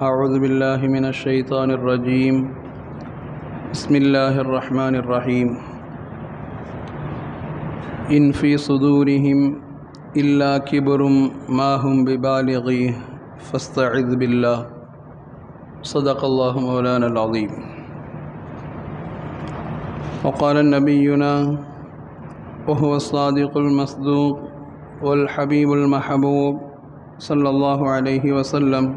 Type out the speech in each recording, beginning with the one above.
اعوذ باللہ من الشیطان الرجیم بسم اللہ الرحمن الرحیم ان فی صدورہم الا کبرم ما ہم ببالغی فاستعذ باللہ صدق اللہ مولانا العظیم وقال نبینا وهو الصادق المصدوق والحبيب المحبوب صلی الله علیہ وسلم.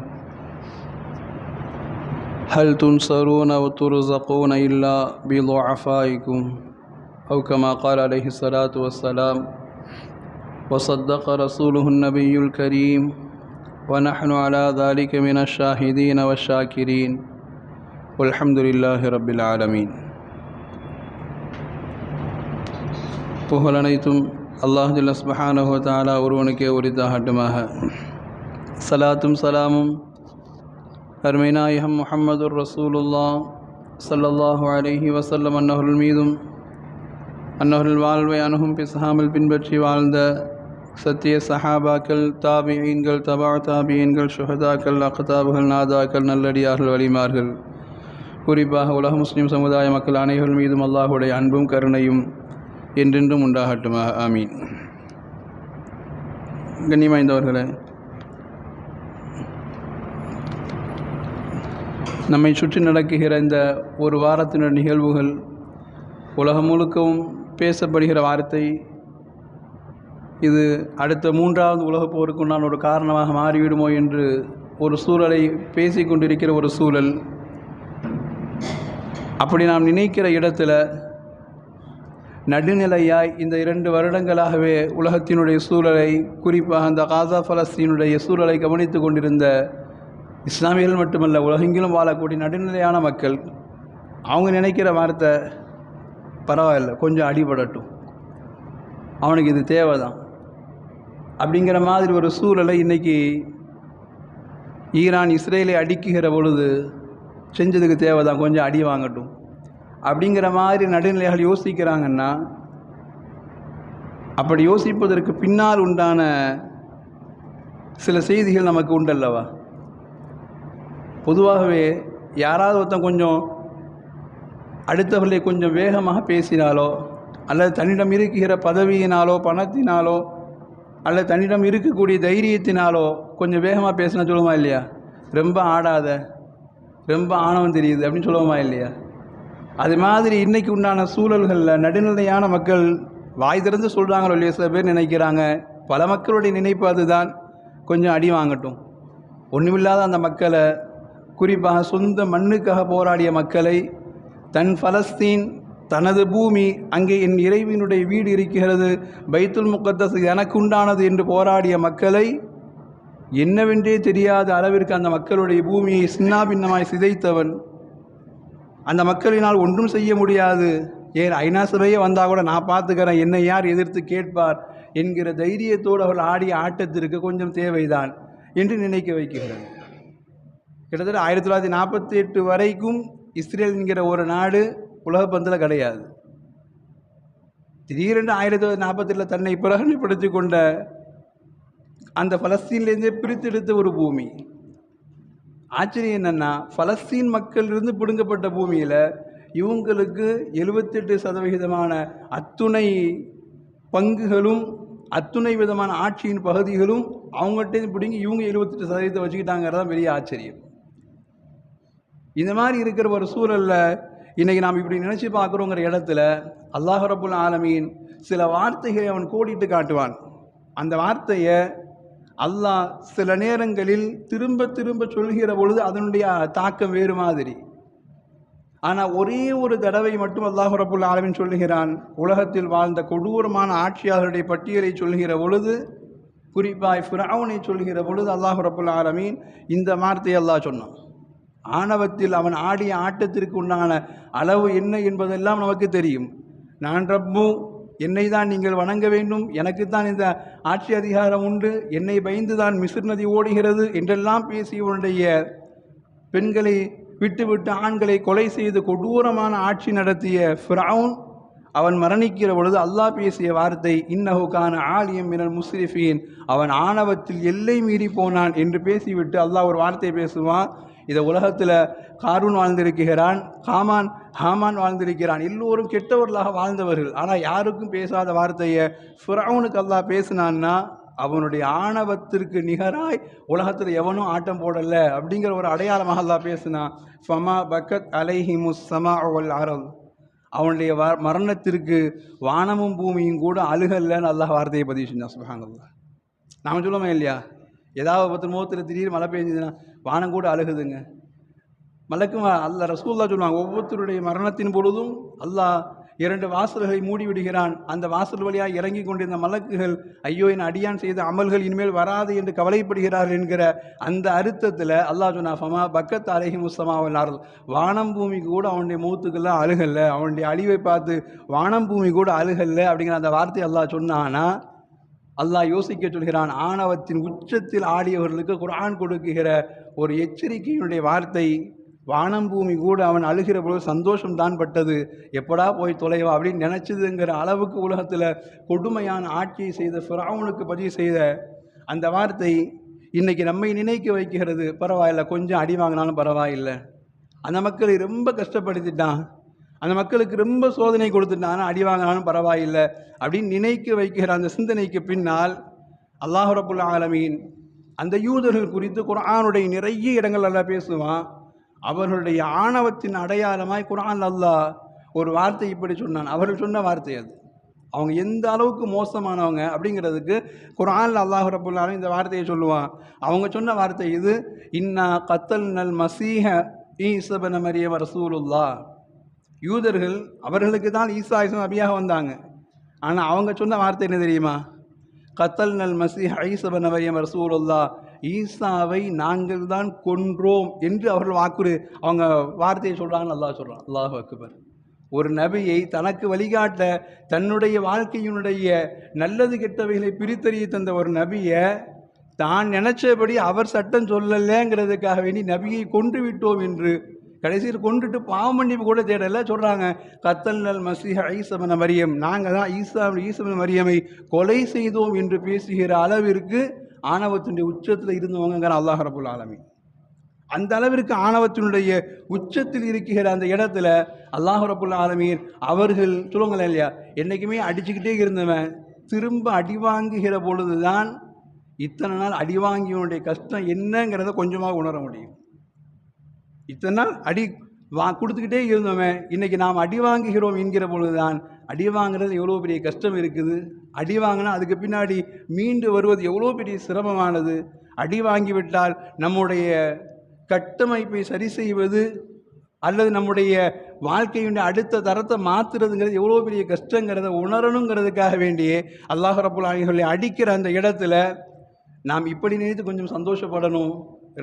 هل تنصرون وترزقون إلا بضعفائكم أو كما قال عليه الصلاة والسلام وصدق رسوله النبي الكريم ونحن على ذلك من الشاهدين والشاكرين والحمد لله رب العالمين புகழனைத்தும் அல்லாஹ் ஜல்ல சுபஹானஹு வ தஆலா ஒருவனுக்கே உரித்தாகட்டுமாக சலாத்தும் சலாமும் அருமை நாயகம் ரசூலுல்லா சல்லல்லாஹு அலஹி வசல்லம் அன்னவர்கள் மீதும் அன்னவர்கள் வாழ்வை அணுகும் பிசகாமல் பின்பற்றி வாழ்ந்த சத்திய சஹாபாக்கள் தாபியீன்கள் தபா தாபியீன்கள் சுஹதாக்கள் அக்தாபுகள் நாதாக்கள் நல்லடியார்கள் வலிமார்கள். குறிப்பாக உலக முஸ்லீம் சமுதாய மக்கள் அனைவர்கள் மீதும் அல்லாஹுடைய அன்பும் கருணையும் என்றென்றும் உண்டாகட்டுமாக ஆமீன். கண்ணியமாய்ந்தவர்களே நம்மை சுற்றி நடக்குகிற இந்த ஒரு வாரத்தினர் நிகழ்வுகள் உலகம் முழுக்கவும் பேசப்படுகிற வார்த்தை. இது அடுத்த மூன்றாவது உலகப் போருக்கு நான் ஒரு காரணமாக மாறிவிடுமோ என்று ஒரு சூழலை பேசிக்கொண்டிருக்கிற ஒரு சூழல். அப்படி நாம் நினைக்கிற இடத்துல நடுநிலையாய் இந்த இரண்டு வருடங்களாகவே உலகத்தினுடைய சூழலை குறிப்பாக அந்த காசா பலஸ்தீனுடைய சூழலை கவனித்து கொண்டிருந்த இஸ்லாமியர்கள் மட்டுமல்ல உலகெங்கிலும் வாழக்கூடிய நடுநிலையான மக்கள் அவங்க நினைக்கிற வார்த்தை பரவாயில்ல கொஞ்சம் அடிபடட்டும். அவனுக்கு இது தேவை தான் அப்படிங்கிற மாதிரி ஒரு சூழலை இன்றைக்கி ஈரான் இஸ்ரேலை அடிக்குகிற பொழுது செஞ்சதுக்கு தேவை தான் கொஞ்சம் அடி வாங்கட்டும். அப்படிங்கிற மாதிரி நடுநிலைகள் யோசிக்கிறாங்கன்னா அப்படி யோசிப்பதற்கு பின்னால் உண்டான சில செய்திகள் நமக்கு உண்டல்லவா பொதுவாகவே யாராவது ஒருத்தன் கொஞ்சம் அடுத்தவர்களை கொஞ்சம் வேகமாக பேசினாலோ அல்லது தன்னிடம் இருக்குகிற பதவியினாலோ பணத்தினாலோ அல்லது தன்னிடம் இருக்கக்கூடிய தைரியத்தினாலோ கொஞ்சம் வேகமாக பேசினா சொல்லுமா இல்லையா? ரொம்ப ஆடாத ரொம்ப ஆணவம் தெரியுது அப்படின்னு சொல்லுவோமா இல்லையா? அது மாதிரி இன்றைக்கி உண்டான சூழல்களில் நடுநிலையான மக்கள் வாய் திறந்து சொல்கிறாங்களோ இல்லையா சில பேர் நினைக்கிறாங்க. பல மக்களுடைய நினைப்பு அதுதான். கொஞ்சம் அடி வாங்கட்டும். ஒன்றுமில்லாத அந்த மக்களை குறிப்பாக சொந்த மண்ணுக்காக போராடிய மக்களை தன் பலஸ்தீன் தனது பூமி அங்கே என் இறைவினுடைய வீடு இருக்கிறது பைத்துல் முக்கத்தஸ் எனக்கு உண்டானது என்று போராடிய மக்களை என்னவென்றே தெரியாத அளவிற்கு அந்த மக்களுடைய பூமியை சின்னாபின்னமாய் சிதைத்தவன். அந்த மக்களினால் ஒன்றும் செய்ய முடியாது. ஏன் ஐநா சபையே வந்தால் கூட நான் பார்த்துக்கிறேன் என்னை யார் எதிர்த்து கேட்பார் என்கிற தைரியத்தோடு அவர்கள் ஆடிய ஆட்டத்திற்கு கொஞ்சம் தேவைதான் என்று நினைக்க வைக்கிறது கிட்டத்தட்ட ஆயிரத்தி தொள்ளாயிரத்தி நாற்பத்தி எட்டு வரைக்கும் இஸ்ரேல் என்கிற ஒரு நாடு உலக பந்தில் கிடையாது. திடீரென்று ஆயிரத்தி தொள்ளாயிரத்தி நாற்பத்தெட்டில் தன்னை பிரகடனப்படுத்தி கொண்ட அந்த பலஸ்தீன்லேருந்தே பிரித்தெடுத்த ஒரு பூமி. ஆச்சரியம் என்னென்னா பலஸ்தீன் மக்களிலிருந்து பிடுங்கப்பட்ட பூமியில் இவங்களுக்கு எழுபத்தெட்டு சதவிகிதமான அத்துணை பங்குகளும் அத்துணை விதமான ஆட்சியின் பகுதிகளும் அவங்கள்ட்டேருந்து பிடிங்கி இவங்க எழுபத்தெட்டு சதவீதத்தை வச்சுக்கிட்டாங்கிறது தான் பெரிய ஆச்சரியம். இந்த மாதிரி இருக்கிற ஒரு சூழலில் இன்றைக்கி நாம் இப்படி நினச்சி பார்க்குறோங்கிற இடத்துல அல்லாஹ் ரபுல் ஆலமீன் சில வார்த்தைகளை அவன் கோடிட்டு காட்டுவான். அந்த வார்த்தையை அல்லாஹ் சில நேரங்களில் திரும்ப திரும்ப சொல்கிற பொழுது அதனுடைய தாக்கம் வேறு மாதிரி. ஆனால் ஒரே ஒரு தடவை மட்டும் அல்லாஹ் ரபுல் ஆலமின் சொல்லுகிறான் உலகத்தில் வாழ்ந்த கொடூரமான ஆட்சியாளருடைய பட்டியலை சொல்கிற பொழுது குறிப்பாய் ஃபிரௌனை சொல்கிற பொழுது அல்லாஹ் ரபுல் ஆலமீன் இந்த வார்த்தையை அல்லாஹ் சொன்னான். ஆணவத்தில் அவன் ஆடிய ஆட்டத்திற்கு உண்டான அளவு என்ன என்பதெல்லாம் நமக்கு தெரியும். நான் ரப்பு என்னை தான் நீங்கள் வணங்க வேண்டும் எனக்கு தான் இந்த ஆட்சி அதிகாரம் உண்டு என்னை பயந்து தான் மிசிர் நதி ஓடுகிறது என்றெல்லாம் பேசியவனுடைய பெண்களை விட்டுவிட்டு ஆண்களை கொலை செய்து கொடூரமான ஆட்சி நடத்திய ஃபிரவுன் அவன் மரணிக்கிற பொழுது அல்லாஹ் பேசிய வார்த்தை இன்னஹுக்கான ஆலியம் மினல் முஸ்ரிஃபீன். அவன் ஆணவத்தில் எல்லை மீறி போனான் என்று பேசிவிட்டு அல்லாஹ் ஒரு வார்த்தை பேசுவான் இதை உலகத்தில் காரூன் வாழ்ந்திருக்கிறான் ஹாமான் ஹாமான் வாழ்ந்திருக்கிறான். எல்லோரும் கெட்டவர்களாக வாழ்ந்தவர்கள். ஆனால் யாருக்கும் பேசாத வார்த்தையை ஃபிரவுனுக்கு அல்லா பேசினான்னா அவனுடைய ஆணவத்திற்கு நிகராய் உலகத்தில் எவனும் ஆட்டம் போடலை அப்படிங்கிற ஒரு அடையாளமாக அல்லா பேசினான் ஃபமா பக்கத் அலைஹிமு சமா அவள் அரல் அவனுடைய வ மரணத்திற்கு வானமும் பூமியும் கூட அழுகல்லன்னு அல்லாஹ் வார்த்தையை பதிவு செஞ்சான் சுபஹானல்லாஹ். நாம சொல்லுவோமே இல்லையா? ஏதாவது பத்து முகத்தில் திடீர்னு மழை பெஞ்சதுன்னா வானம் கூட அழுகுதுங்க. மலக்கும் அல்ல ரசூல்லா சொல்லுவாங்க ஒவ்வொருத்தருடைய மரணத்தின் பொழுதும் அல்லாஹ் இரண்டு வாசல்களை மூடி விடுகிறான் அந்த வாசல் வழியாக இறங்கி கொண்டிருந்த மலக்குகள் ஐயோ என் அடியான் செய்த அமல்கள் இனிமேல் வராது என்று கவலைப்படுகிறார் என்கிற அந்த அர்த்தத்தில் அல்லாஹ் சொன்னா ஃபமா பக்கத் அலஹி முஸ்லமாவல்லார்கள் வானம் பூமி கூட அவனுடைய மூத்துக்கெல்லாம் அழுகல்ல. அவனுடைய அழிவை பார்த்து வானம் பூமி கூட அழுகல்ல அப்படிங்கிற அந்த வார்த்தை அல்லாஹ் சொன்னானா அல்லாஹ் யோசிக்க சொல்கிறான் ஆணவத்தின் உச்சத்தில் ஆடியவர்களுக்கு குரான் கொடுக்குகிற ஒரு எச்சரிக்கையினுடைய வார்த்தை வானம் பூமி கூட அவன் அழுகிற பொழுது சந்தோஷம் தான் பட்டது. எப்படா போய் தொலைவா அப்படின்னு நினச்சதுங்கிற அளவுக்கு உலகத்தில் கொடுமையான ஆட்சியை செய்த ஃபிரௌனுக்கு பதிவு செய்த அந்த வார்த்தை இன்றைக்கி நம்மை நினைக்க வைக்கிறது. பரவாயில்ல கொஞ்சம் அடி வாங்கினாலும் பரவாயில்லை. அந்த மக்களை ரொம்ப கஷ்டப்படுத்திட்டான். அந்த மக்களுக்கு ரொம்ப சோதனை கொடுத்துட்டான். அடி வாங்கினாலும் பரவாயில்லை அப்படின்னு நினைக்க வைக்கிற அந்த சிந்தனைக்கு பின்னால் அல்லாஹ் ஆலமீன் அந்த யூதர்கள் குறித்து குரானுடைய நிறைய இடங்கள் எல்லாம் பேசுவான். அவர்களுடைய ஆணவத்தின் அடையாளமாய் குரான் அல்லாஹ் ஒரு வார்த்தை இப்படி சொன்னான். அவர்கள் சொன்ன வார்த்தை அது. அவங்க எந்த அளவுக்கு மோசமானவங்க அப்படிங்கிறதுக்கு குரான் அல்லாஹ் ரபுல்லாலும் இந்த வார்த்தையை சொல்லுவான். அவங்க சொன்ன வார்த்தை இது இன்னா கத்தல் நல் மசீஹ ஈசபன மரிய ரசூலுல்லா யூதர்கள் அவர்களுக்கு தான் ஈசா இஸ்லாம் அபியாக வந்தாங்க. ஆனால் அவங்க சொன்ன வார்த்தை என்ன தெரியுமா? கத்தல் நல் மசீஹ் ஐசபன் மரியம் ரசூலுல்லா ஈசாவை நாங்கள் தான் கொன்றோம் என்று அவர்கள் வாக்குறு அவங்க வார்த்தையை சொல்கிறாங்கன்னு அல்லாஹ் சொல்கிறான் அல்லாஹ் அக்பர். ஒரு நபியை தனக்கு வழிகாட்ட தன்னுடைய வாழ்க்கையினுடைய நல்லது கெட்டவைகளை பிரித்தறிய தந்த ஒரு நபியை தான் நினச்சபடி அவர் சட்டம் சொல்லலைங்கிறதுக்காக வேண்டி நபியை கொன்று விட்டோம் என்று கடைசியில் கொண்டுட்டு பாவமன்னிப்பு கூட தேடல. சொல்கிறாங்க கத்தல்னல் மசீஹ ஈசபன மரியம். நாங்கள் தான் ஈசா ஈசபன மரியமை கொலை செய்தோம் என்று பேசுகிற அளவிற்கு ஆணவத்தினுடைய உச்சத்தில் இருந்தவங்கிற அல்லாஹ் ரபுல் ஆலமி அந்த அளவிற்கு ஆணவத்தினுடைய உச்சத்தில் இருக்கிற அந்த இடத்துல அல்லாஹ் ரபுல் ஆலமீர் அவர்கள் சொல்லுங்களேன் இல்லையா என்றைக்குமே அடிச்சுக்கிட்டே இருந்தவன் திரும்ப அடி வாங்குகிற பொழுதுதான் இத்தனை நாள் அடி வாங்கியவனுடைய கஷ்டம் என்னங்கிறத கொஞ்சமாக உணர முடியும். இத்தனை நாள் அடி வா கொடுத்துக்கிட்டே இருந்தோமே இன்றைக்கி நாம் அடி வாங்குகிறோம் என்கிற பொழுதுதான் அடி வாங்குறது எவ்வளோ பெரிய கஷ்டம் இருக்குது. அடி வாங்கினா அதுக்கு பின்னாடி மீண்டு வருவது எவ்வளோ பெரிய சிரமமானது. அடி வாங்கிவிட்டால் நம்முடைய கட்டமைப்பை சரி செய்வது அல்லது நம்முடைய வாழ்க்கையுடைய அடுத்த தரத்தை மாற்றுறதுங்கிறது எவ்வளோ பெரிய கஷ்டங்கிறத உணரணுங்கிறதுக்காக வேண்டியே அல்லாஹ் ரபுல் ஆலிகளை அடிக்கிற அந்த இடத்துல நாம் இப்படி நினைத்து கொஞ்சம் சந்தோஷப்படணும்.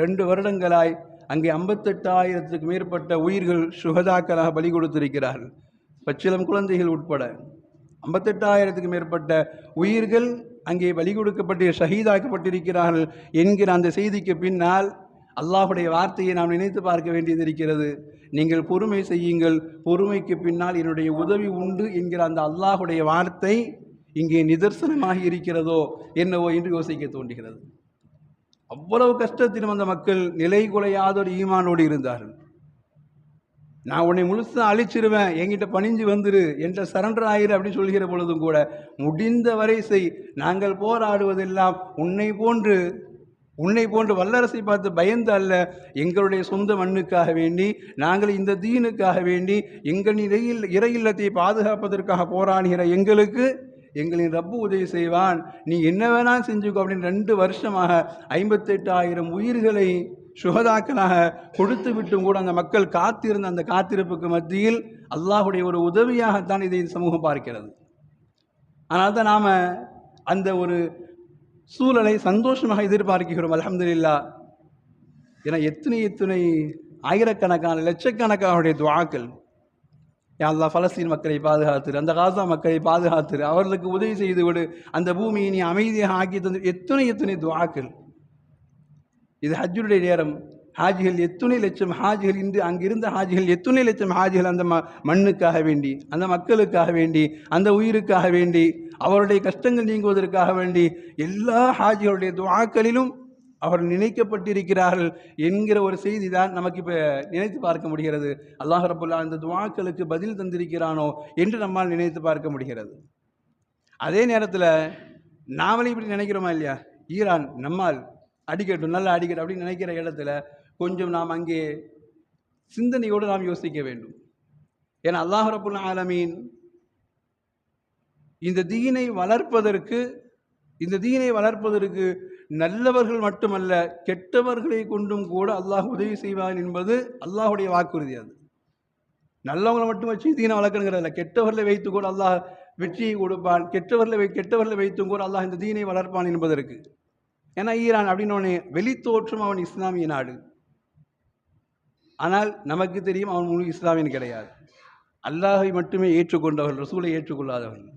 ரெண்டு வருடங்களாய் அங்கே ஐம்பத்தெட்டாயிரத்துக்கு மேற்பட்ட உயிர்கள் சுகதாக்களாக பலி கொடுத்திருக்கிறார்கள். பச்சிலம் குழந்தைகள் உட்பட ஐம்பத்தெட்டாயிரத்துக்கு மேற்பட்ட உயிர்கள் அங்கே பலி கொடுக்கப்பட்டு ஷஹீதாக்கப்பட்டிருக்கிறார்கள் என்கிற அந்த செய்திக்கு பின்னால் அல்லாஹுடைய வார்த்தையை நாம் நினைத்து பார்க்க வேண்டியது இருக்கிறது நீங்கள் பொறுமை செய்யுங்கள். பொறுமைக்கு பின்னால் என்னுடைய உதவி உண்டு என்கிற அந்த அல்லாஹுடைய வார்த்தை இங்கே நிதர்சனமாக இருக்கிறதோ என்னவோ என்று யோசிக்க தோன்றுகிறது. அவ்வளவு கஷ்டத்திலும் அந்த மக்கள் நிலை குலையாத ஒரு ஈமானோடு இருந்தார்கள். நான் உன்னை முழுசாக அழிச்சிருவேன் என்கிட்ட பணிஞ்சு வந்துரு என்கிட்ட சரண்டர் ஆயிரு அப்படின்னு சொல்கிற பொழுதும் கூட முடிந்த வரை செய் நாங்கள் போராடுவதெல்லாம் உன்னை போன்று உன்னை போன்று வல்லரசை பார்த்து பயந்து அல்ல எங்களுடைய சொந்த மண்ணுக்காக வேண்டி நாங்கள் இந்த தீனுக்காக வேண்டி எங்கள் இறையில் இறை இல்லத்தை பாதுகாப்பதற்காக போராடுகிற எங்களுக்கு எங்களின் ரப்பு உதவி செய்வான். நீ என்ன வேணாலும் செஞ்சுக்கோ அப்படின்னு ரெண்டு வருஷமாக ஐம்பத்தெட்டாயிரம் உயிர்களை சுகதாக்களாக கொடுத்து விட்டும் கூட அந்த மக்கள் காத்திருந்த அந்த காத்திருப்புக்கு மத்தியில் அல்லாஹுடைய ஒரு உதவியாகத்தான் இதை இந்த சமூகம் பார்க்கிறது. அதனால் தான் நாம் அந்த ஒரு சூழலை சந்தோஷமாக எதிர்பார்க்கிறோம். அலமதுல்லா ஏன்னா எத்தனை எத்தனை ஆயிரக்கணக்கான லட்சக்கணக்கானுடைய துவாக்கள் யாழ்லா பலஸ்தீன் மக்களை பாதுகாத்துரு அந்த காசா மக்களை பாதுகாத்துரு. அவர்களுக்கு உதவி செய்து விடு அந்த பூமியை நீ அமைதியாக ஆக்கி தந்து எத்தனை எத்தனை துவாக்கள். இது ஹஜ்ஜுடைய நேரம். ஹாஜிகள் எத்தனை லட்சம் ஹாஜிகள் இன்று அங்கிருந்த ஹாஜிகள் எத்தனை லட்சம் ஹாஜிகள் அந்த ம மண்ணுக்காக வேண்டி அந்த மக்களுக்காக வேண்டி அந்த உயிருக்காக வேண்டி அவருடைய கஷ்டங்கள் நீங்குவதற்காக வேண்டி எல்லா ஹாஜிகளுடைய துவாக்களிலும் அவர் நினைக்கப்பட்டிருக்கிறார்கள் என்கிற ஒரு செய்தி தான் நமக்கு இப்போ நினைத்து பார்க்க முடிகிறது. அல்லாஹ் ரபுல்லா அந்த துவாக்களுக்கு பதில் தந்திருக்கிறானோ என்று நம்மால் நினைத்து பார்க்க முடிகிறது. அதே நேரத்தில் நாமளே இப்படி நினைக்கிறோமா இல்லையா? ஈரான் நம்மால் அடிக்கட்டும் நல்லா அடிக்கட்டும் அப்படின்னு நினைக்கிற இடத்துல கொஞ்சம் நாம் அங்கே சிந்தனையோடு நாம் யோசிக்க வேண்டும். ஏன்னா அல்லாஹ் ரபுல் ஆலமீன் இந்த தீனை வளர்ப்பதற்கு இந்த தீனை வளர்ப்பதற்கு நல்லவர்கள் மட்டுமல்ல கெட்டவர்களை கொண்டும் கூட அல்லாஹ் உதவி செய்வான் என்பது அல்லாஹுடைய வாக்குறுதி அது. நல்லவங்களை மட்டும் வச்சு தீனை வளர்க்கணுங்கிறதில்ல கெட்டவர்களை வைத்து கூட அல்லாஹ் வெற்றியை கொடுப்பான். கெட்டவர்களை வை கெட்டவர்களை வைத்தும் கூட அல்லாஹ் இந்த தீனை வளர்ப்பான் என்பதற்கு ஏன்னா ஈரான் அப்படின்னோடனே வெளித்தோற்றம் அவன் இஸ்லாமிய நாடு. ஆனால் நமக்கு தெரியும் அவன் முழு இஸ்லாமியன் கிடையாது. அல்லாஹை மட்டுமே ஏற்றுக்கொண்டவர்கள் ரசூலை ஏற்றுக்கொள்ளாதவர்கள்.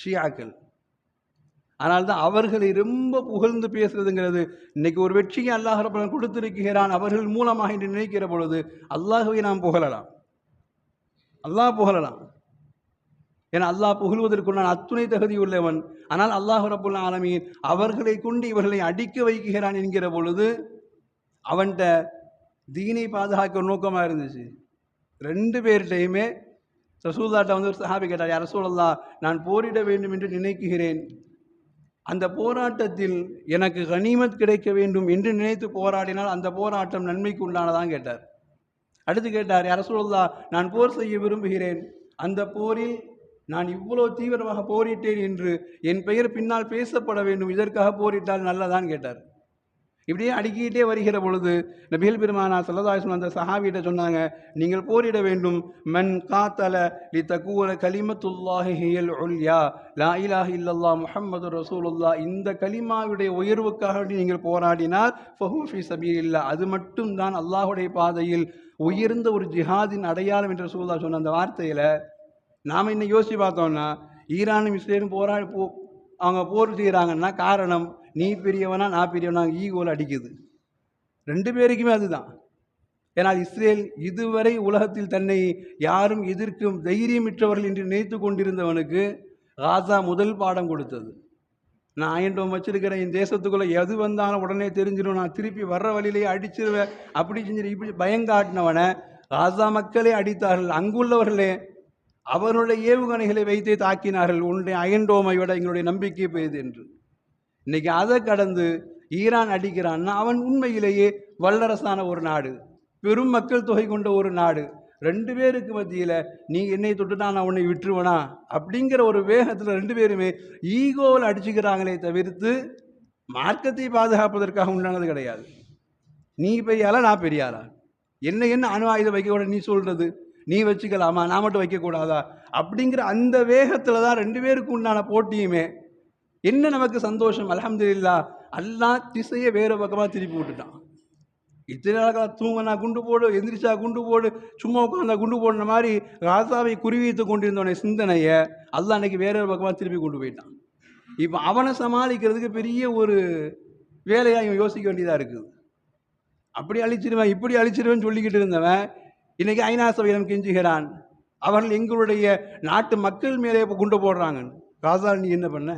ஷியாக்கள். ஆனால் தான் அவர்களை ரொம்ப புகழ்ந்து பேசுறதுங்கிறது இன்னைக்கு ஒரு வெற்றியை அல்லாஹ் ரப்பன் கொடுத்திருக்கிறான் அவர்கள் மூலமாக என்று நினைக்கிற பொழுது அல்லாஹுவை நாம் புகழலாம். அல்லாஹ் புகழலாம். ஏன்னா அல்லாஹ் புகழ்வதற்குள்ளான அத்துணை தகுதி உள்ளவன். ஆனால் அல்லாஹ் ரபுல் ஆலமீன் அவர்களை கொண்டு இவர்களை அடிக்க வைக்கிறான் என்கிற பொழுது அவன்கிட்ட தீனை பாதுகாக்க நோக்கமாக இருந்துச்சு. ரெண்டு பேர்கிட்டையுமே ரசூல்லாட்ட வந்து ஒரு சஹாபி கேட்டார் யார் ரசூலல்லா நான் போரிட வேண்டும் என்று நினைக்குகிறேன் அந்த போராட்டத்தில் எனக்கு கனிமத் கிடைக்க வேண்டும் என்று நினைத்து போராடினால் அந்த போராட்டம் நன்மைக்கு உண்டானதான் கேட்டார். அடுத்து கேட்டார் யார் நான் போர் செய்ய விரும்புகிறேன். அந்த போரில் நான் இவ்வளோ தீவிரமாக போரிட்டேன் என்று என் பெயர் பின்னால் பேசப்பட வேண்டும். இதற்காக போரிட்டால் நல்லதான் கேட்டார். இப்படியே அடுக்கிட்டே வருகிற பொழுது நபிகள் பெருமானா சல்லதாசன் அந்த சஹாபிகிட்ட சொன்னாங்க நீங்கள் போரிட வேண்டும். மன் காத்தல லி தக்கூர கலிமத்துல்லாஹி ஹியல் உல்யா. லா இலாஹ இல்லல்லா முஹம்மது ரசூலுல்லா இந்த கலிமாவுடைய உயர்வுக்காக வேண்டி நீங்கள் போராடினால் ஃபஹூஃபி சபீ இல்லா அது மட்டும்தான் அல்லாஹுடைய பாதையில் உயர்ந்த ஒரு ஜிஹாதின் அடையாளம் என்று ரசூல்லா சொன்ன அந்த வார்த்தையில் நாம் இன்னும் யோசித்து பார்த்தோம்னா ஈரானும் இஸ்ரேலும் போராடி போ அவங்க போர் செய்கிறாங்கன்னா காரணம் நீ பெரியவனா நான் பெரியவனா ஈகோவில் அடிக்குது. ரெண்டு பேருக்குமே அதுதான். ஏனால் இஸ்ரேல் இதுவரை உலகத்தில் தன்னை யாரும் எதிர்க்கும் தைரியமிற்றவர்கள் என்று நினைத்து கொண்டிருந்தவனுக்கு ராசா முதல் பாடம் கொடுத்தது. நான் ஆயண்டோம் வச்சிருக்கிறேன் என் தேசத்துக்குள்ளே எது வந்தாலும் உடனே தெரிஞ்சிடும். நான் திருப்பி வர்ற வழியிலேயே அடிச்சிருவேன். அப்படி செஞ்சு இப்படி பயங்காட்டினவனை ராசா மக்களே அடித்தார்கள். அங்குள்ளவர்களே அவருடைய ஏவுகணைகளை வைத்தே தாக்கினார்கள். உன்னுடைய அயன்டோமை விட எங்களுடைய நம்பிக்கை பெய்து என்று. இன்னைக்கு அதை கடந்து ஈரான் அடிக்கிறான்னா அவன் உண்மையிலேயே வல்லரசான ஒரு நாடு பெரும் மக்கள் தொகை கொண்ட ஒரு நாடு. ரெண்டு பேருக்கு மத்தியில் நீ என்னை தொட்டுட்டா நான் உன்னை விட்டுருவனா? அப்படிங்கிற ஒரு வேகத்தில் ரெண்டு பேருமே ஈகோவில் அடிச்சுக்கிறாங்களே தவிர்த்து மார்க்கத்தை பாதுகாப்பதற்காக உண்டானது கிடையாது. நீ பெரியாளா நான் பெரியாளா என்ன என்ன அணு ஆயுதம் வைக்கக்கூடாது நீ சொல்கிறது நீ வச்சுக்கலாமா? நான் மட்டும் வைக்கக்கூடாதா? அப்படிங்கிற அந்த வேகத்தில் தான் ரெண்டு பேருக்கு உண்டான போட்டியுமே என்ன நமக்கு சந்தோஷம்? அல்ஹம்துலில்லா எல்லாம் திசையை வேறு பக்கமாக திருப்பி விட்டுட்டான். இத்தனை நாளாக தூங்கினா குண்டு போடு எந்திரிச்சா குண்டு போடு சும்மா உட்காந்தா குண்டு போடுன மாதிரி ராசாவை குறிவித்து கொண்டிருந்தவனை சிந்தனையை அல்லா அன்னைக்கு வேற ஒரு பக்கமாக திருப்பி கொண்டு போயிட்டான். இப்போ அவனை சமாளிக்கிறதுக்கு பெரிய ஒரு வேலையாக இவன் யோசிக்க வேண்டியதாக இருக்குது. அப்படி அழிச்சிருவேன் இப்படி அழிச்சிருவேன் சொல்லிக்கிட்டு இருந்தவன் இன்றைக்கி ஐநா சபையிடம் கெஞ்சுகிறான். அவர்கள் எங்களுடைய நாட்டு மக்கள் மேலே இப்போ குண்டு போடுறாங்க ராசா நீ என்ன பண்ண?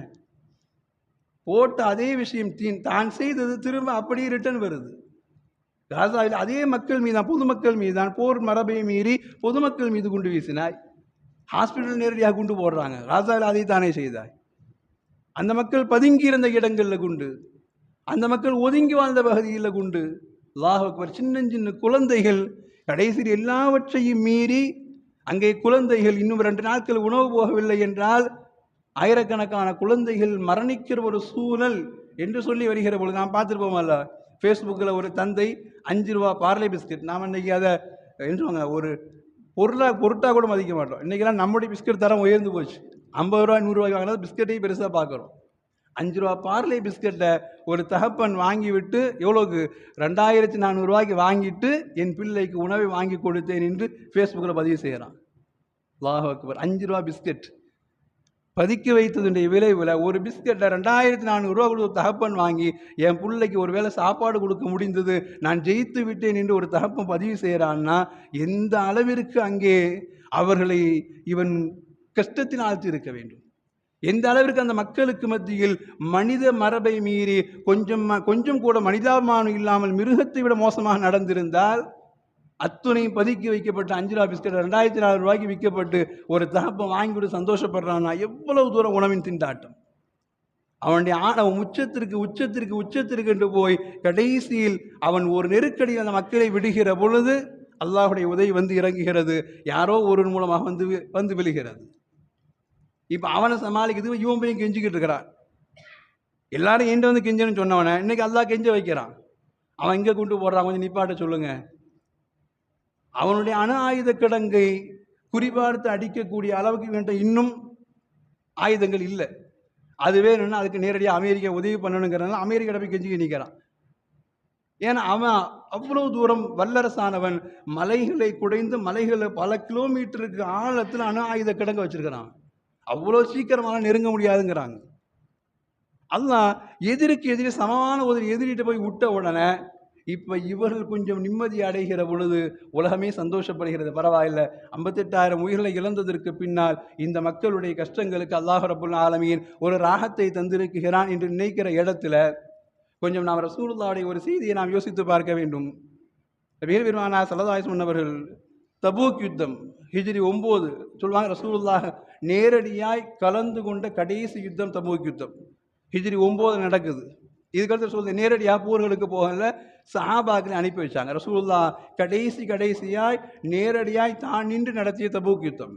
போட்ட அதே விஷயம் தீன் தான் செய்தது திரும்ப அப்படியே ரிட்டர்ன் வருது. காசாவில் அதே மக்கள் மீதான் பொதுமக்கள் மீதான் போர் மரபை மீறி பொதுமக்கள் மீது குண்டு வீசினாய். ஹாஸ்பிட்டல் நேரடியாக குண்டு போடுறாங்க. காசாவில் அதை தானே செய்தாய். அந்த மக்கள் பதுங்கி இருந்த இடங்களில் குண்டு. அந்த மக்கள் ஒதுங்கி வாழ்ந்த பகுதியில் குண்டு. அல்லாஹ் சின்ன சின்ன குழந்தைகள் கடைசியில் எல்லாவற்றையும் மீறி அங்கே குழந்தைகள் இன்னும் ரெண்டு நாட்கள் உணவு போகவில்லை என்றால் ஆயிரக்கணக்கான குழந்தைகள் மரணிக்கிற ஒரு சூழல் என்று சொல்லி வருகிற பொழுது நாம் பார்த்துருப்போமல்ல. ஃபேஸ்புக்கில் ஒரு தந்தை அஞ்சு ரூபா பார்லே பிஸ்கட் நாம் இன்றைக்கி அதை என்றுவாங்க ஒரு பொருளாக பொருட்டாக கூட மதிக்க மாட்டோம். இன்றைக்கெல்லாம் நம்முடைய பிஸ்கட் தரம் உயர்ந்து போச்சு. ஐம்பது ரூபா நூறுரூவாய்க்கு வாங்கினா பிஸ்கட்டையும் பெருசாக பார்க்குறோம். அஞ்சு ரூபா பார்லே பிஸ்கட்டை ஒரு தகப்பன் வாங்கி விட்டு எவ்வளோக்கு ரெண்டாயிரத்தி நானூறுரூவாய்க்கு வாங்கிட்டு என் பிள்ளைக்கு உணவை வாங்கி கொடுத்தேன் என்று ஃபேஸ்புக்கில் பதிவு செய்கிறான். லாஹ் அக்பர். அஞ்சு ரூபா பிஸ்கட். பதுக்கி வைத்ததுடைய விளைவில் ஒரு பிஸ்கட்டை ரெண்டாயிரத்தி நானூறுரூவா கொடுத்து தகப்பன் வாங்கி என் பிள்ளைக்கு ஒரு வேளை சாப்பாடு கொடுக்க முடிந்தது நான் ஜெயித்து விட்டேன் என்று ஒரு தகப்பன் பதிவு செய்கிறான்னா எந்த அளவிற்கு அங்கே அவர்களை இவன் கஷ்டத்தில் ஆழ்த்தி இருக்க வேண்டும்? எந்த அளவிற்கு அந்த மக்களுக்கு மத்தியில் மனித மரபை மீறி கொஞ்சம் கொஞ்சம் கூட மனிதாபிமானம் இல்லாமல் மிருகத்தை விட மோசமாக நடந்திருந்தால் அத்துணையும் பதுக்கி வைக்கப்பட்ட அஞ்சு ரூபா பிஸ்கட் ரெண்டாயிரத்தி நாலு ரூபாய்க்கு விற்கப்பட்டு ஒரு தகப்பம் வாங்கி கொடு சந்தோஷப்படுறான்னா எவ்வளவு தூரம் உணவின் திண்டாட்டம்? அவனுடைய ஆணவம் உச்சத்திற்கு உச்சத்திற்கு உச்சத்திற்கு என்று போய் கடைசியில் அவன் ஒரு நெருக்கடியில் அந்த மக்களை விடுகிற பொழுது அல்லாஹுடைய உதவி வந்து இறங்குகிறது. யாரோ ஒருவன் மூலமாக வந்து வந்து விழுகிறது. இப்போ அவனை சமாளிக்கிறது இவன் போய் கெஞ்சிக்கிட்டு இருக்கிறான். எல்லாரும் என்கிட்ட வந்து கெஞ்சன்னு சொன்னவனை? இன்னைக்கு அல்லாஹ் கெஞ்ச வைக்கிறான். அவன் இங்கே கொண்டு போடுறான். கொஞ்சம் நிப்பாட்ட சொல்லுங்கள் அவனுடைய அணு ஆயுத கிடங்கை குறிபார்த்து அடிக்கக்கூடிய அளவுக்கு வேண்ட இன்னும் ஆயுதங்கள் இல்லை. அது வேணும்னா அதுக்கு நேரடியாக அமெரிக்கா உதவி பண்ணணுங்கிறனால அமெரிக்கா போய் கெஞ்சி நிற்கிறான் ஏன்னா அவன் அவ்வளோ தூரம் வல்லரசானவன் மலைகளை குடைந்து மலைகளை பல கிலோமீட்டருக்கு ஆழத்தில் அணு ஆயுத கிடங்க வச்சுருக்கிறான். அவ்வளோ சீக்கிரமாக நெருங்க முடியாதுங்கிறாங்க. அதுதான் எதிரிக்கு எதிரி சமமான ஒரு எதிரிட்ட போய் விட்ட உடனே இப்போ இவர்கள் கொஞ்சம் நிம்மதி அடைகிற பொழுது உலகமே சந்தோஷப்படுகிறது. பரவாயில்ல. ஐம்பத்தெட்டாயிரம் உயிர்களை இழந்ததற்கு பின்னால் இந்த மக்களுடைய கஷ்டங்களுக்கு அல்லாஹ் ரபுல் ஆலமியின் ஒரு ராகத்தை தந்திருக்கிறான் என்று நினைக்கிற இடத்துல கொஞ்சம் நாம் ரசூலுல்லாவுடைய ஒரு செய்தியை நாம் யோசித்து பார்க்க வேண்டும். வீர பெருமானா சலதாய் சொன்னவர்கள் தபூக் யுத்தம் ஹிஜ்ரி ஒம்பது சொல்லுவாங்க ரசூலுல்லாஹ் நேரடியாய் கலந்து கொண்ட கடைசி யுத்தம் தபூக் யுத்தம். ஹிஜ்ரி ஒம்பது நடக்குது. இதுக்கடுத்து சொல்லுது நேரடியாக போர்களுக்கு போகல சஹாபாக்களை அனுப்பி வச்சாங்க. ரசூல்லா கடைசி கடைசியாய் நேரடியாய் தான் நின்று நடத்திய தபூக் யுத்தம்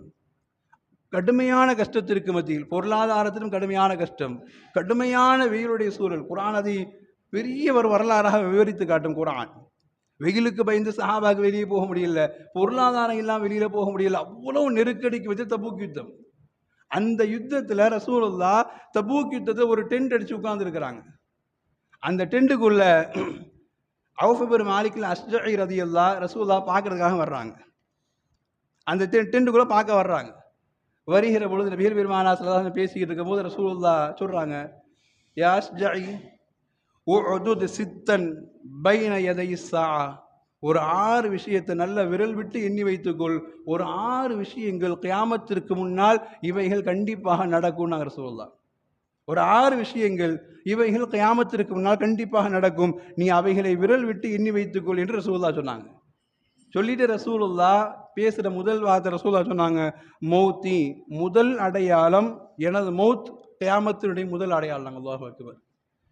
கடுமையான கஷ்டத்திற்கு மத்தியில் பொருளாதாரத்திலும் கடுமையான கஷ்டம். கடுமையான வெயிலுடைய சூழல். குரான் அதை பெரிய ஒரு வரலாறாக விவரித்து காட்டும் குரான் வெயிலுக்கு பயந்து சஹாபாக்கு வெளியே போக முடியல பொருளாதாரம் இல்லாமல் வெளியில் போக முடியல அவ்வளவு நெருக்கடிக்கு வச்சு தபூக் யுத்தம் அந்த யுத்தத்தில் ரசூலுல்லா தபூக் யுத்தத்தை ஒரு டென்ட் அடித்து உட்கார்ந்துருக்கிறாங்க. அந்த டென்ட்டுக்குள்ள அவுஃபபர் மாலிக்கில் அஸ்ஜை ரதியுல்லா ரசூல்லா பார்க்கறதுக்காக வர்றாங்க. அந்த டென் டென்ட்டுக்குள்ளே பார்க்க வர்றாங்க. வருகிற பொழுது நபிகள் பெருமானா சிலதான் பேசிக்கிட்டு இருக்கும்போது ரசூல்லா சொல்கிறாங்க யாஸ் ஜை உதுத் சித்தன் பைன எதை சா ஒரு ஆறு விஷயத்தை நல்ல விரல் விட்டு எண்ணி வைத்துக்கொள். ஒரு ஆறு விஷயங்கள் கியாமத்திற்கு முன்னால் இவைகள் கண்டிப்பாக நடக்கும் நாங்கள் சொல்லலாம் ஒரு ஆறு விஷயங்கள் இவைகள் கயாமத்திற்கு முன்னால் கண்டிப்பாக நடக்கும். நீ அவைகளை விரல் விட்டு எண்ணி வைத்துக்கொள் என்று ரசூல்லா சொன்னாங்க. சொல்லிட்டு ரசூலுல்லா பேசுகிற முதல் வார்த்தை ரசூல்லா சொன்னாங்க. மௌத்தி முதல் அடையாளம் எனது மௌத் கியாமத்தினுடைய முதல் அடையாளம். அல்லாஹ் அக்பர்.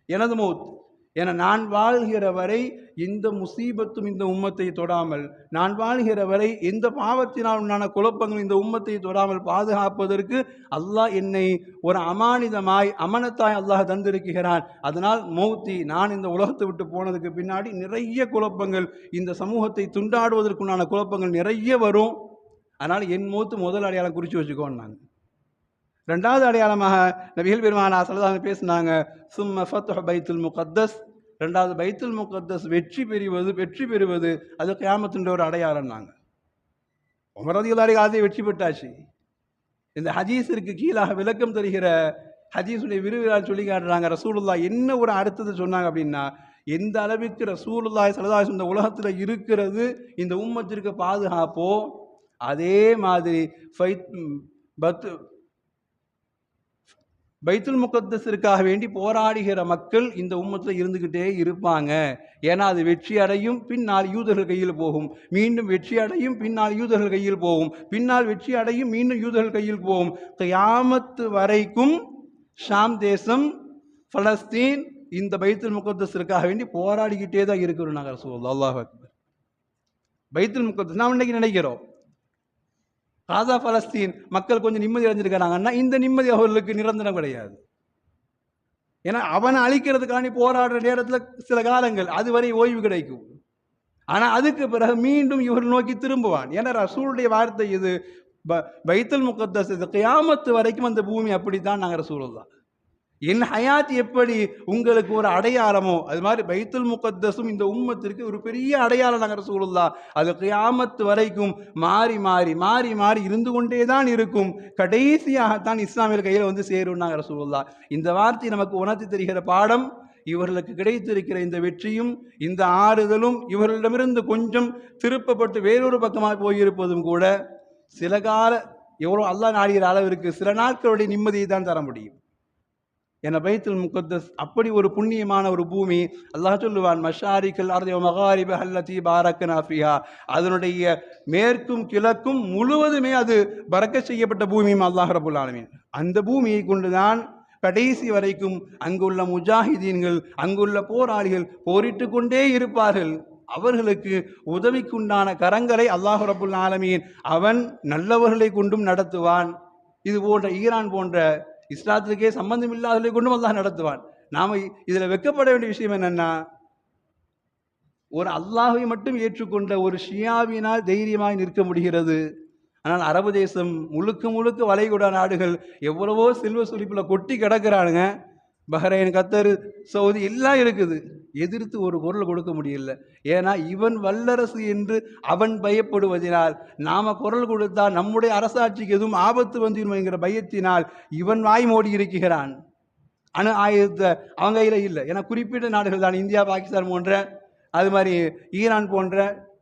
எனது மௌத். என நான் வாழ்கிற வரை எந்த முசீபத்தும் இந்த உம்மத்தை தொடாமல் நான் வாழ்கிற வரை எந்த பாவத்தினால் உண்டான குழப்பங்கள் இந்த உம்மத்தை தொடாமல் பாதுகாப்பதற்கு அல்லாஹ் என்னை ஒரு அமானிதமாய் அமனத்தாய் அல்லாஹ் தந்திருக்கிறான். அதனால் மௌத்தி நான் இந்த உலகத்தை விட்டு போனதுக்கு பின்னாடி நிறைய குழப்பங்கள் இந்த சமூகத்தை துண்டாடுவதற்குண்டான குழப்பங்கள் நிறைய வரும். அதனால் என் மூத்து முதல் அடையாளம் குறித்து வச்சுக்கோன்னாங்க ரெண்டாவது அடையாளமாக நபிகள் பெருமானா சலதான பேசினாங்க சும்ம ஃபத்ஹ் பைத்துல் முகத்தஸ். ரெண்டாவது பைத்துல் முகத்தஸ் வெற்றி பெறுவது வெற்றி பெறுவது அது கியாமத்துன்ற ஒரு அடையாளம் நாங்கள் உமரதிகளாரி காலத்தை வெற்றி பெற்றாச்சு. இந்த ஹதீஸிற்கு கீழாக விளக்கம் தருகிற ஹதீஸுடைய விரிவுரையால் சொல்லி காட்டுறாங்க ரசூலுல்லா என்ன ஒரு அடுத்தது சொன்னாங்க அப்படின்னா எந்த அளவிற்கு ரசூலுல்லாய் சலதாஸ் இந்த உலகத்தில் இருக்கிறது இந்த உம்மத்திற்கு பாதுகாப்போ அதே மாதிரி ஃபைத் பத்து பைத்துல் முகத்தஸிற்காக வேண்டி போராடுகிற மக்கள் இந்த உம்மத்தில் இருந்துக்கிட்டே இருப்பாங்க. ஏன்னா அது வெற்றி அடையும் பின்னால் யூதர்கள் கையில் போகும். மீண்டும் வெற்றி அடையும் பின்னால் யூதர்கள் கையில் போகும். பின்னால் வெற்றி அடையும் மீண்டும் யூதர்கள் கையில் போகும். கயாமத்து வரைக்கும் ஷாம் தேசம் பலஸ்தீன் இந்த பைத்துல் முகத்தஸிற்காக வேண்டி போராடிக்கிட்டே தான் இருக்கிறோம் நாங்கள் சொல்லுவோம் அல்லாஹ் அக்பர். பைத்துல் முகத்தஸ் நாம் இன்னைக்கு நினைக்கிறோம் காசா பலஸ்தீன் மக்கள் கொஞ்சம் நிம்மதி அடைஞ்சிருக்கிறாங்கன்னா இந்த நிம்மதி அவர்களுக்கு நிரந்தரம் கிடையாது. ஏன்னா அவனை அழிக்கிறதுக்காண்டி போராடுற நேரத்தில் சில காலங்கள் அதுவரை ஓய்வு கிடைக்கும். ஆனால் அதுக்கு பிறகு மீண்டும் இவர்கள் நோக்கி திரும்புவான். ஏன்னா ரசூலுடைய வார்த்தை இது. பைத்தல் முகத்தஸ் இது கியாமத்து வரைக்கும் அந்த பூமி அப்படித்தான் நாங்கள் ரசூலுல்லா என் ஹயாத் எப்படி உங்களுக்கு ஒரு அடையாளமோ அது மாதிரி பைத்துல் முகத்தஸும் இந்த உம்மத்திற்கு ஒரு பெரிய அடையாளம் நகர சூழல்லா அது கியாமத்து வரைக்கும் மாறி மாறி மாறி மாறி இருந்து கொண்டே தான் இருக்கும். கடைசியாகத்தான் இஸ்லாமியர் கையில் வந்து சேரும் நகர சூழல்லா இந்த வார்த்தை நமக்கு உணர்த்தி தருகிற பாடம் இவர்களுக்கு கிடைத்திருக்கிற இந்த வெற்றியும் இந்த ஆறுதலும் இவர்களிடமிருந்து கொஞ்சம் திருப்பப்பட்டு வேறொரு பக்கமாக போயிருப்பதும் கூட சில கால எவ்வளோ அல்லாஹ் நாடுகிற அளவிற்கு சில நாட்களுடைய நிம்மதியை தான் தர முடியும். என பைத்துல் முகத்தஸ் அப்படி ஒரு புண்ணியமான ஒரு பூமி அல்லாஹ் சொல்லுவான் மஷாரிக்கல் அர்தவ மகாரிப அல்லதி பாரக்கனாஃபியா அதனுடைய மேற்கும் கிழக்கும் முழுவதுமே அது பறக்க செய்யப்பட்ட பூமியும் அல்லாஹ் ரபுல் ஆலமீன். அந்த பூமியை கொண்டுதான் கடைசி வரைக்கும் அங்குள்ள முஜாஹிதீன்கள் அங்குள்ள போராளிகள் போரிட்டு கொண்டே இருப்பார்கள். அவர்களுக்கு உதவிக்குண்டான கரங்களை அல்லாஹ் ரபுல் ஆலமீன் அவன் நல்லவர்களை கொண்டும் நடத்துவான். இது போன்ற ஈரான் போன்ற இஸ்லாத்திற்கே சம்பந்தம் இல்லாதவர்களை கொண்டும் அல்லாஹ் நடத்துவான். நாம் இதில் வெக்கப்பட வேண்டிய விஷயம் என்னென்னா ஒரு அல்லாஹை மட்டும் ஏற்றுக்கொண்ட ஒரு ஷியாவினால் தைரியமாய் நிற்க முடிகிறது. ஆனால் அரபு தேசம் முழுக்க முழுக்க வளைகுடா நாடுகள் எவ்வளவோ செல்வ சுழிப்பில் கொட்டி கிடக்கிறானுங்க. பஹ்ரைன் கத்தர் சவுதி எல்லாம் இருக்குது. எதிர்த்து ஒரு குரல் கொடுக்க முடியல. ஏன்னா இவன் வல்லரசு என்று அவன் பயப்படுவதினால் நாம் குரல் கொடுத்தால் நம்முடைய அரசாட்சிக்கு எதுவும் ஆபத்து வந்துடும் என்கிற பயத்தினால் இவன் வாய் மூடி இருக்கிறான். அணு ஆயுதத்தை அவங்க கையில் இல்லை. ஏன்னா குறிப்பிட்ட நாடுகள் தான். இந்தியா பாகிஸ்தான் போன்ற அது மாதிரி ஈரான் போன்ற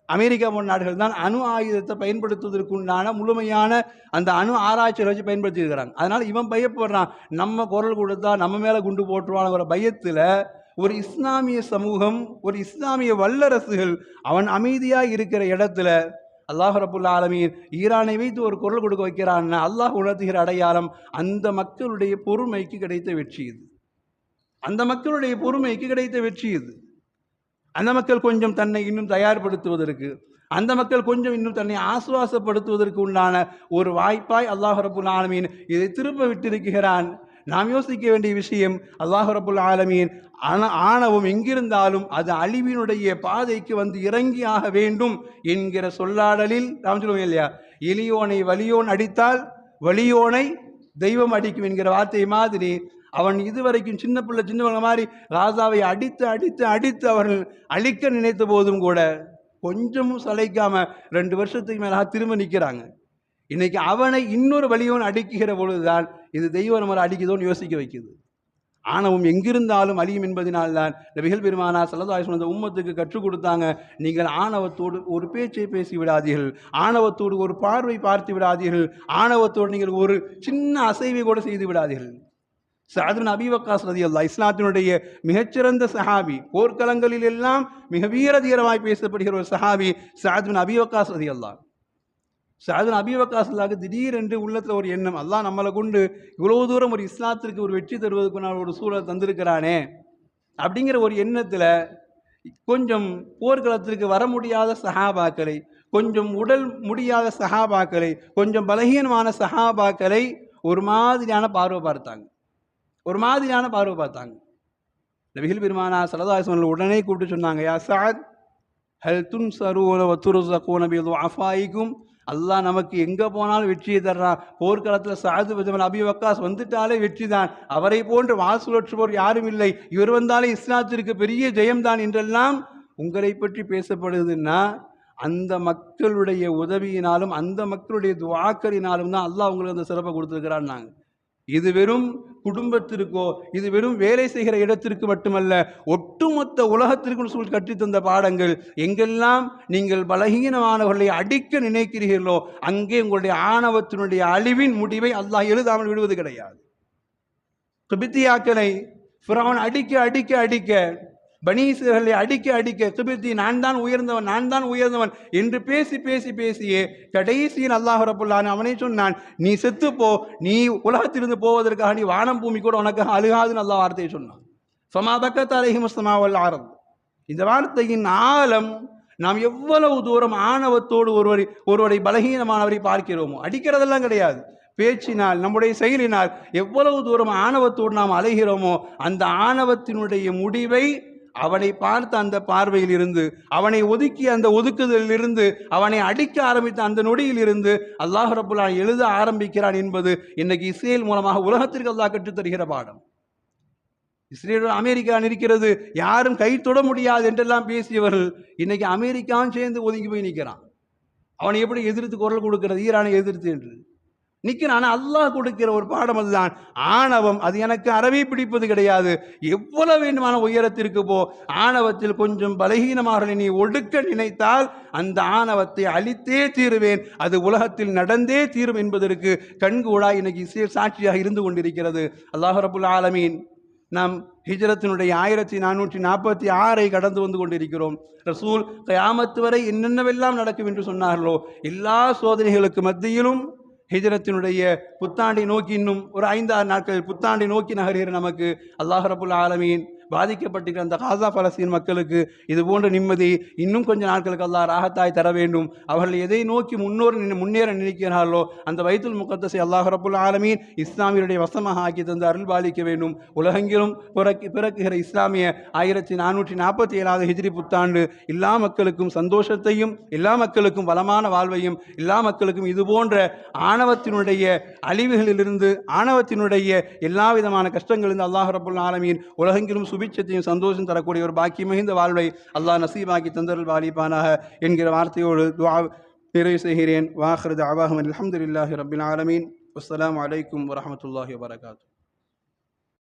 அமெரிக்கா போன்ற நாடுகள் தான் அணு ஆயுதத்தை பயன்படுத்துவதற்குண்டான முழுமையான அந்த அணு ஆராய்ச்சிகளை வச்சு பயன்படுத்தி இருக்கிறாங்க அதனால் இவன் பயப்படுறான் நம்ம குரல் கொடுத்தா நம்ம மேலே குண்டு போட்டுருவானுங்கிற பயத்தில் ஒரு இஸ்லாமிய சமூகம் ஒரு இஸ்லாமிய வல்லரசுகள் அவன் அமைதியாக இருக்கிற இடத்துல அல்லாஹ் ரபுல்லா ஆலமீர் ஈரானை வைத்து ஒரு குரல் கொடுக்க வைக்கிறான்னா அல்லாஹ் உணர்த்துகிற அடையாளம் அந்த மக்களுடைய பொறுமைக்கு கிடைத்த வெற்றி இது. அந்த மக்களுடைய பொறுமைக்கு கிடைத்த வெற்றி இது. அந்த மக்கள் கொஞ்சம் தன்னை இன்னும் தயார்படுத்துவதற்கு அந்த மக்கள் கொஞ்சம் இன்னும் தன்னை ஆசுவாசப்படுத்துவதற்கு உண்டான ஒரு வாய்ப்பாய் அல்லாஹ் ரபுல் ஆலமீன் இதை திரும்ப விட்டிருக்கிறான். நாம் யோசிக்க வேண்டிய விஷயம் அல்லாஹ் ரபுல் ஆலமீன் ஆன ஆணவம் எங்கிருந்தாலும் அது அழிவினுடைய பாதைக்கு வந்து இறங்கி ஆக வேண்டும் என்கிற சொல்லாடலில் நாம் சொல்லுவோம் இல்லையா? எளியோனை வலியோன் அடித்தால் வலியோனை தெய்வம் அடிக்கும் என்கிற வார்த்தை மாதிரி அவன் இதுவரைக்கும் சின்ன பிள்ளை சின்னவங்க மாதிரி ராஜாவை அடித்து அடித்து அடித்து அவர்கள் அழிக்க நினைத்த போதும் கூட கொஞ்சமும் சளைக்காம ரெண்டு வருஷத்துக்கு மேலாக திரும்ப நிற்கிறாங்க. இன்னைக்கு அவனை இன்னொரு வலியோன் அடிக்குகிற பொழுதுதான் இது தெய்வம் நம்மளை அடிக்குதோன்னு யோசிக்க வைக்குது. ஆணவம் எங்கிருந்தாலும் அழியும் என்பதனால்தான் நபிகள் பெருமானா சல்லதாய் சொன்ன உம்மத்துக்கு கற்றுக் கொடுத்தாங்க. நீங்கள் ஆணவத்தோடு ஒரு பேச்சை பேசி விடாதீர்கள். ஆணவத்தோடு ஒரு பார்வை பார்த்து விடாதீர்கள். ஆணவத்தோடு நீங்கள் ஒரு சின்ன அசைவை கூட செய்து விடாதீர்கள். சாதுன் அபிவக்காஸ் ரதி அல்லா இஸ்லாத்தினுடைய மிகச்சிறந்த சஹாபி போர்க்களங்களில் எல்லாம் மிக வீர தீரமாய் பேசப்படுகிற ஒரு சஹாபி சாதுன் அபிவக்காஸ் ரதி அல்லா சாதுன் அபிவக்காஸ் அல்லாக்கு திடீரென்று உள்ளத்தில் ஒரு எண்ணம் அல்லா நம்மளை கொண்டு இவ்வளோ தூரம் ஒரு இஸ்லாத்திற்கு ஒரு வெற்றி தருவதற்குனால ஒரு சூழல் தந்திருக்கிறானே அப்படிங்கிற ஒரு எண்ணத்தில் கொஞ்சம் போர்க்களத்திற்கு வர முடியாத சஹாபாக்களை கொஞ்சம் உடல் முடியாத சஹாபாக்களை கொஞ்சம் பலகீனமான சஹாபாக்களை ஒரு மாதிரியான பார்வை பார்த்தாங்க. ஒரு மாதிரியான பார்வை பார்த்தாங்க. நபிகள் பெருமானா சலதாசன் உடனே கூப்பிட்டு சொன்னாங்க யா சாத் ஹல் துன் சருவன வத்துரு சக்கூன அஃபாய்க்கும் அல்லாஹ் நமக்கு எங்கே போனாலும் வெற்றியை தர்றான் போர்க்களத்தில் சாது பஜமன் அபி வக்காஸ் வந்துட்டாலே வெற்றி தான் அவரை போன்று வாசுலற்றுவோர் யாரும் இல்லை. இவர் வந்தாலே இஸ்லாத்திற்கு பெரிய ஜெயம்தான் என்றெல்லாம் உங்களை பற்றி பேசப்படுதுன்னா அந்த மக்களுடைய உதவியினாலும் அந்த மக்களுடைய துவாக்கரினாலும் தான் அல்லாஹ் உங்களுக்கு அந்த சிறப்பை கொடுத்துருக்கிறான் நாங்கள் இது வெறும் குடும்பத்திற்கோ இது வெறும் வேலை செய்கிற இடத்திற்கு மட்டுமல்ல ஒட்டுமொத்த உலகத்திற்கும் சொல் கற்றுத்தந்த பாடங்கள் எங்கெல்லாம் நீங்கள் பலகீனமானவர்களை அடிக்க நினைக்கிறீர்களோ அங்கே உங்களுடைய ஆணவத்தினுடைய அழிவின் முடிவை அல்லாஹ் எழுதாமல் விடுவது கிடையாது. பித்தியாக்களை அடிக்க அடிக்க அடிக்க பனீசர்களை அடிக்க அடிக்க கிபித்தி நான் தான் உயர்ந்தவன் நான் தான் உயர்ந்தவன் என்று பேசி பேசி பேசியே கடைசியில் அல்லாஹ் ரபுல்லான் அவனை சொன்னான் நீ செத்துப்போ நீ உலகத்திலிருந்து போவதற்காக நீ வானம் பூமி கூட உனக்கு அழுகாதுன்னு அல்லாஹ் வார்த்தையை சொன்னான். சமா பக்கத் அலஹி முஸ்லமாவல் இந்த வார்த்தையின் ஆழம் நாம் எவ்வளவு தூரம் ஆணவத்தோடு ஒருவரை ஒருவரை பலகீனமானவரை பார்க்கிறோமோ அடிக்கிறதெல்லாம் கிடையாது. பேச்சினால் நம்முடைய செயலினால் எவ்வளவு தூரம் ஆணவத்தோடு நாம் அலைகிறோமோ அந்த ஆணவத்தினுடைய முடிவை அவனை பார்த்த அந்த பார்வையில் இருந்து அவனை ஒதுக்கி அந்த ஒதுக்குதலில் இருந்து அவனை அடிக்க ஆரம்பித்த அந்த நொடியில் இருந்து அல்லாஹ் ரபுல்லா எழுத ஆரம்பிக்கிறான் என்பது இன்னைக்கு இஸ்ரேல் மூலமாக உலகத்திற்கு அல்லாஹ் கற்றுத்தருகிற பாடம். இஸ்ரேலுடன் அமெரிக்கா இருக்கிறது யாரும் கை தொட முடியாது என்றெல்லாம் பேசியவர்கள் இன்னைக்கு அமெரிக்காவும் சேர்ந்து ஒதுங்கி போய் நிற்கிறான் அவனை எப்படி எதிர்த்து குரல் கொடுக்கிறது? ஈரானை எதிர்த்து என்று. நிற்கிறான் ஆனால் அல்லாஹ் கொடுக்கிற ஒரு பாடம் அதுதான். ஆணவம் அது எனக்கு அறவே பிடிப்பது கிடையாது. எவ்வளவு வேண்டுமான உயரத்திற்கு போ. ஆணவத்தில் கொஞ்சம் பலகீனமாக நீ ஒடுக்க நினைத்தால் அந்த ஆணவத்தை அழித்தே தீருவேன். அது உலகத்தில் நடந்தே தீரும் என்பதற்கு கண்கூடா இன்னைக்கு சாட்சியாக இருந்து கொண்டிருக்கிறது. அல்லாஹ் ரபுல் ஆலமீன் நாம் ஹிஜரத்தினுடைய ஆயிரத்தி நானூற்றி நாற்பத்தி ஆறை கடந்து வந்து கொண்டிருக்கிறோம். ரசூல் கயாமத்து வரை என்னென்னவெல்லாம் நடக்கும் என்று சொன்னார்களோ எல்லா சோதனைகளுக்கு மத்தியிலும் ஹிஜரத்தினுடைய புத்தாண்டை நோக்கி இன்னும் ஒரு ஐந்தாறு நாட்கள் புத்தாண்டை நோக்கி நகர்கிற நமக்கு அல்லாஹ் ரபுல் ஆலமீன் பாதிக்கப்பட்டிருக்கிற அந்த காசா பலஸ்தீன் மக்களுக்கு இது போன்ற நிம்மதி இன்னும் கொஞ்ச நாட்களுக்கு அல்லாஹ் ராகத்தாய் தர வேண்டும். அவர்கள் எதை நோக்கி முன்னோர் முன்னேற நினைக்கிறார்களோ அந்த வைத்துல் முகத்தசை அல்லாஹ் ரபுல் ஆலமீன் இஸ்லாமியருடைய வசமாக ஆக்கி தந்து அருள் பாலிக்க வேண்டும். உலகெங்கிலும் பிறக்கு பிறக்குகிற இஸ்லாமிய ஆயிரத்தி நானூற்றி நாற்பத்தி ஏழாவது ஹிஜ்ரி புத்தாண்டு எல்லா மக்களுக்கும் சந்தோஷத்தையும் எல்லா மக்களுக்கும் வளமான வாழ்வையும் எல்லா மக்களுக்கும் இது போன்ற ஆணவத்தினுடைய அழிவுகளிலிருந்து ஆணவத்தினுடைய எல்லா விதமான கஷ்டங்களிலிருந்து அல்லாஹ் ரபுல் ஆலமீன் உலகெங்கிலும் சுபிச்சத்தையும் சந்தோஷம் தரக்கூடிய ஒரு பாக்கி மிகுந்த வாழ்வை அல்லாஹ் நசீபாக்கி தந்தரல் வாலிபானாக என்கிற வார்த்தையோடு துவா நிறைவு செய்கிறேன். வாஹரது அவாஹம் அலமதுல்லாஹி ரபின் ஆலமீன். அஸ்லாம் அலைக்கும் வரமத்துல்லாஹி வரகாத்து